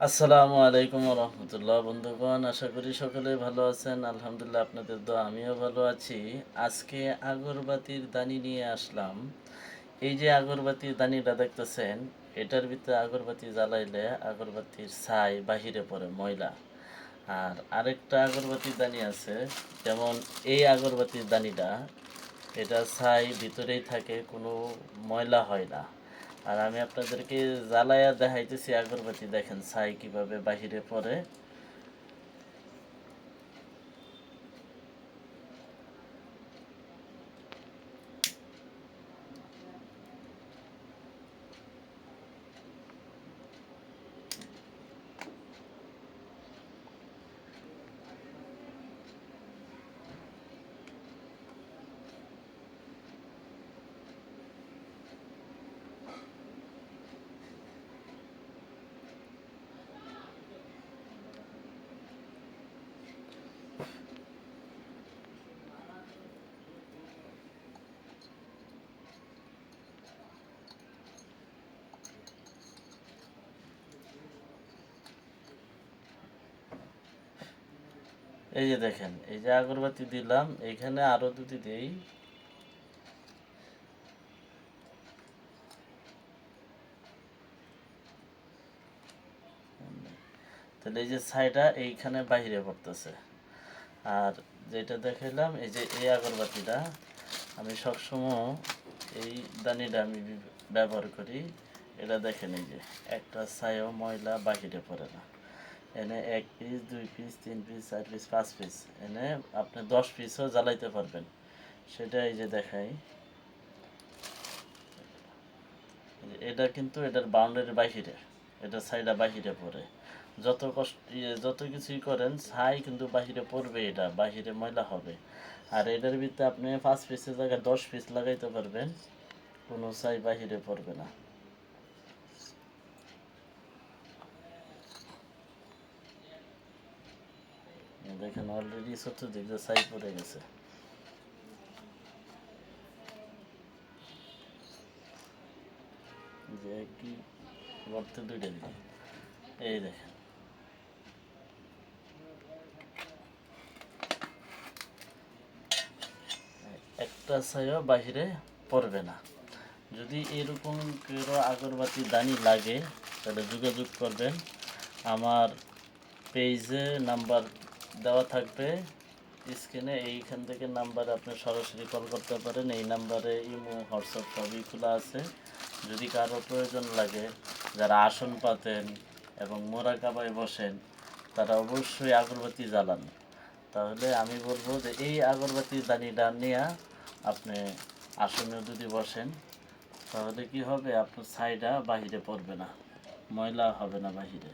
আসসালামু আলাইকুম রহমতুল্লাহ বন্ধুগণ, আশা করি সকলে ভালো আছেন। আলহামদুলিল্লাহ আপনাদের তো আমিও ভালো আছি। আজকে আগরবাতির দানি নিয়ে আসলাম। এই যে আগরবাতির দানিটা দেখতেছেন, এটার ভিতরে আগরবাতি জ্বালাইলে আগরবাতির ছাই বাহিরে পড়ে, ময়লা। আর আরেকটা আগরবাতির দানি আছে, যেমন এই আগরবাতির দানিটা, এটা ছাই ভিতরেই থাকে, কোনো ময়লা হয় না। আর আমি আপনাদেরকে জ্বালায়া দেখাইতেছি আগরবাতি দেখেন ছাই কীভাবে বাহিরে পড়ে। এই যে দেখেন, এই যে আগরবাতি দিলাম, এখানে আরও দুটি দেই। তাহলে এই যে ছাইটা এইখানে বাইরে পড়তেছে। আর যেটা দেখাইলাম, এই যে এই আগরবাতিটা, আমি সবসময় এই দানিটা আমি ব্যবহার করি। এটা দেখেন এই যে, একটা ছাইও ময়লা বাহিরে পড়ে না। এনে এক পিস দুই পিস তিন পিস চার পিস পাঁচ পিস এনে আপনি দশ পিসও জ্বালাইতে পারবেন। সেটা এই যে দেখাই। এটা কিন্তু এটার বাউন্ডারির বাহিরে এটা সাইডা বাহিরে পড়ে। যত কষ্ট ইয়ে, যত কিছুই করেন ছাই কিন্তু বাহিরে পড়বে এটা বাহিরে ময়লা হবে। আর এটার ভিতরে আপনি পাঁচ পিসের জায়গায় দশ পিস লাগাইতে পারবেন কোনো ছাই বাহিরে পড়বে না। দেখেন অলরেডি চতুর্দিক দিয়ে ছাই পড়ে গেছে। যে কি গর্তে দুইটা দিকে এই দেখেন। একটা ছাইও বাহিরে পড়বে না। যদি এরকম কেউ আগরবাতি দানি লাগে, তাহলে যোগাযোগ করবেন। আমার পেজে নাম্বার দেওয়া থাকবে স্ক্রিনে এইখান থেকে নাম্বারে আপনি সরাসরি কল করতে পারেন। এই নাম্বারে ইমো, হোয়াটসঅ্যাপ সবই খোলা আছে। যদি কারও প্রয়োজন লাগে, যারা আসন পাতেন এবং মোরা মোরাকাবায় বসেন, তারা অবশ্যই আগরবাতি জ্বালান। তাহলে আমি বলব যে এই আগরবাতি দানিটা নিয়ে, আপনি আসনে যদি বসেন, তাহলে কি হবে? আপনার ছাইটা বাহিরে পড়বে না। ময়লা হবে না বাহিরে।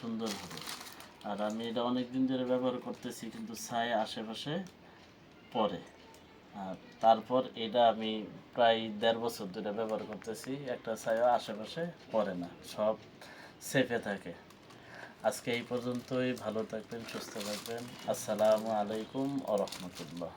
সুন্দর হবে। আর আমি এটা অনেক দিন ধরে ব্যবহার করতেছি, কিন্তু ছায়া আশেপাশে পরে আর তারপর এটা আমি প্রায় দেড় বছর ধরে ব্যবহার করতেছি, একটা ছায়া আশেপাশে পড়ে না, সব সেফে থাকে। আজকে এই পর্যন্তই, ভালো থাকবেন, সুস্থ থাকবেন। আসসালামু আলাইকুম আ রহমতুল্লাহ